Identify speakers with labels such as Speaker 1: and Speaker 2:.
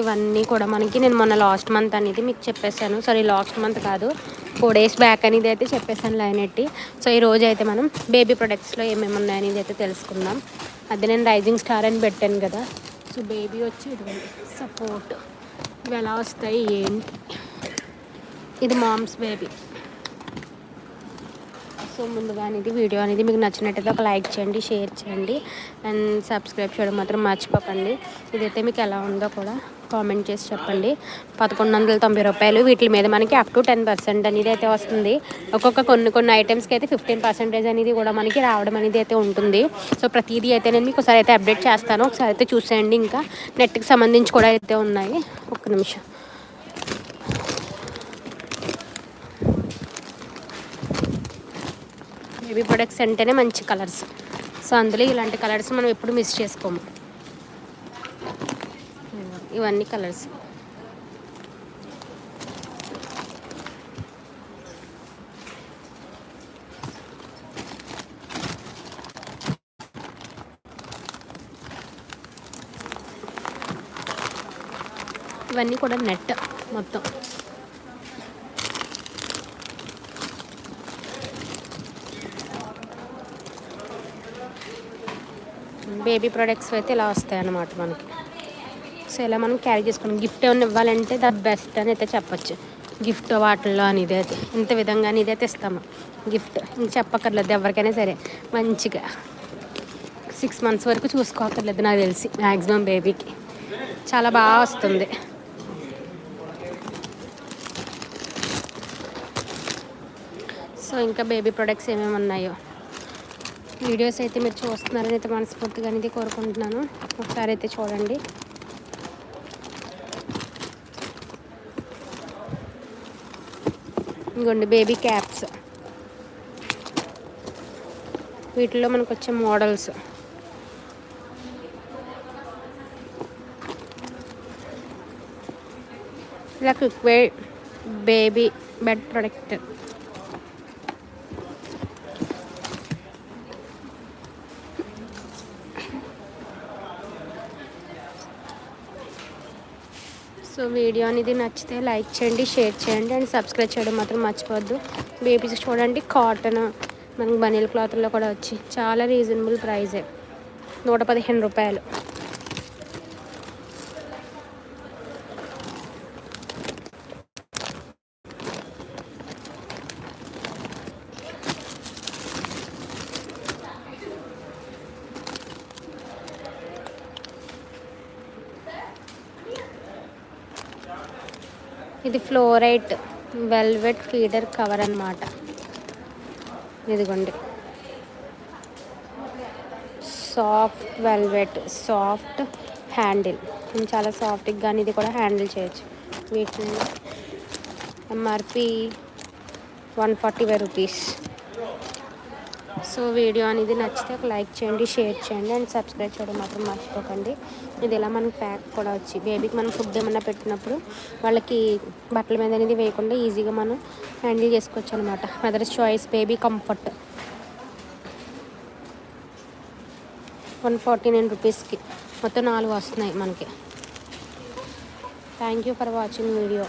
Speaker 1: ఇవన్నీ కూడా మనకి నేను మొన్న లాస్ట్ మంత్ అనేది మీకు చెప్పేశాను. సారీ లాస్ట్ మంత్ కాదు. ఫోర్ డేస్ బ్యాక్ అనేది అయితే చెప్పేశాను లైన్ ఎట్టి. సో ఈ రోజు అయితే మనం బేబీ ప్రొడక్ట్స్లో ఏమేమి ఉన్నాయనేది అయితే తెలుసుకుందాం. అది నేను రైజింగ్ స్టార్ అని పెట్టాను కదా. సో బేబీ వచ్చి ఇది సపోర్ట్ ఇవి ఎలా వస్తాయి ఏంటి? ఇది మామ్స్ బేబీ సో ముందుగా అనేది వీడియో అనేది మీకు నచ్చినట్టయితే ఒక లైక్ చేయండి షేర్ చేయండి అండ్ సబ్స్క్రైబ్ చేయడం మాత్రం మర్చిపోకండి. ఇదైతే మీకు ఎలా ఉందో కూడా కామెంట్ చేసి చెప్పండి. పదకొండు వందల తొంభై రూపాయలు వీటి మీద మనకి అప్ టు టెన్ పర్సెంట్ అనేది అయితే వస్తుంది. ఒక్కొక్క కొన్ని కొన్ని ఐటమ్స్కి అయితే ఫిఫ్టీన్ పర్సెంటేజ్ అనేది కూడా మనకి రావడం అనేది అయితే ఉంటుంది. సో ప్రతిదీ అయితే నేను మీకు ఒకసారి అయితే అప్డేట్ చేస్తాను. ఒకసారి అయితే చూసేయండి ఇంకా. నెట్కి సంబంధించి కూడా అయితే ఉన్నాయి. ఒక్క నిమిషం. బేబీ ప్రొడక్ట్స్ అంటేనే మంచి కలర్స్. సో అందులో ఇలాంటి కలర్స్ మనం ఎప్పుడు మిస్ చేసుకోము. ఇవన్నీ కలర్స్. ఇవన్నీ కూడా నెట్ మొత్తం. బేబీ ప్రొడక్ట్స్ అయితే ఇలా వస్తాయి అన్నమాట మనకి. సో ఇలా మనం క్యారీ చేసుకుని గిఫ్ట్ ఏమైనా ఇవ్వాలంటే ద బెస్ట్ అని అయితే చెప్పచ్చు. గిఫ్ట్ వాటిల్లో అని ఇదైతే ఇంత విధంగా అని ఇదైతే ఇస్తాము గిఫ్ట్ ఇంక చెప్పక్కర్లేదు ఎవరికైనా సరే. మంచిగా సిక్స్ మంత్స్ వరకు చూసుకోకర్లేదు నాకు తెలిసి మ్యాక్సిమం బేబీకి. చాలా బాగా వస్తుంది. సో ఇంకా బేబీ ప్రొడక్ట్స్ ఏమేమి ఉన్నాయో. వీడియోస్ అయితే మీరు చూస్తున్నారని అయితే మనస్ఫూర్తిగా అనేది కోరుకుంటున్నాను. ఒకసారి అయితే చూడండి. ఇంకోండి బేబీ క్యాప్స్ వీటిలో మనకు వచ్చే మోడల్స్ ఇలా quick baby bed product so video అనేది నచ్చితే లైక్ చేయండి షేర్ చేయండి అండ్ సబ్స్క్రైబ్ చేయడం మాత్రం మర్చిపోవద్దు. బేబీస్ చూడండి కాటన్ మనకి బనీల్ క్లాత్లో కూడా వచ్చి చాలా రీజనబుల్ ప్రైజే. నూట పదిహేను రూపాయలు. ఇది ఫ్లోరైట్ వెల్వెట్ ఫీడర్ కవర్ అన్నమాట. ఇదిగోండి. Soft velvet soft handle. చాలా సాఫ్ట్గా కానీ ఇది కూడా హ్యాండిల్ చేయొచ్చు. వీటిని MRP one forty five rupees so video అనేది నచ్చితే ఒక లైక్ చేయండి షేర్ చేయండి అండ్ సబ్స్క్రైబ్ చేయడం మాత్రం మర్చిపోకండి. ఇది ఇలా మనకి ప్యాక్ కూడా వచ్చి బేబీకి మనం ఫుడ్ ఏమన్నా పెట్టినప్పుడు వాళ్ళకి బట్టల మీద అనేది వేయకుండా ఈజీగా మనం హ్యాండిల్ చేసుకోవచ్చు అనమాట mother's choice baby comfort one forty nine రూపీస్కి మొత్తం నాలుగు వస్తున్నాయి మనకి. Thank you for watching video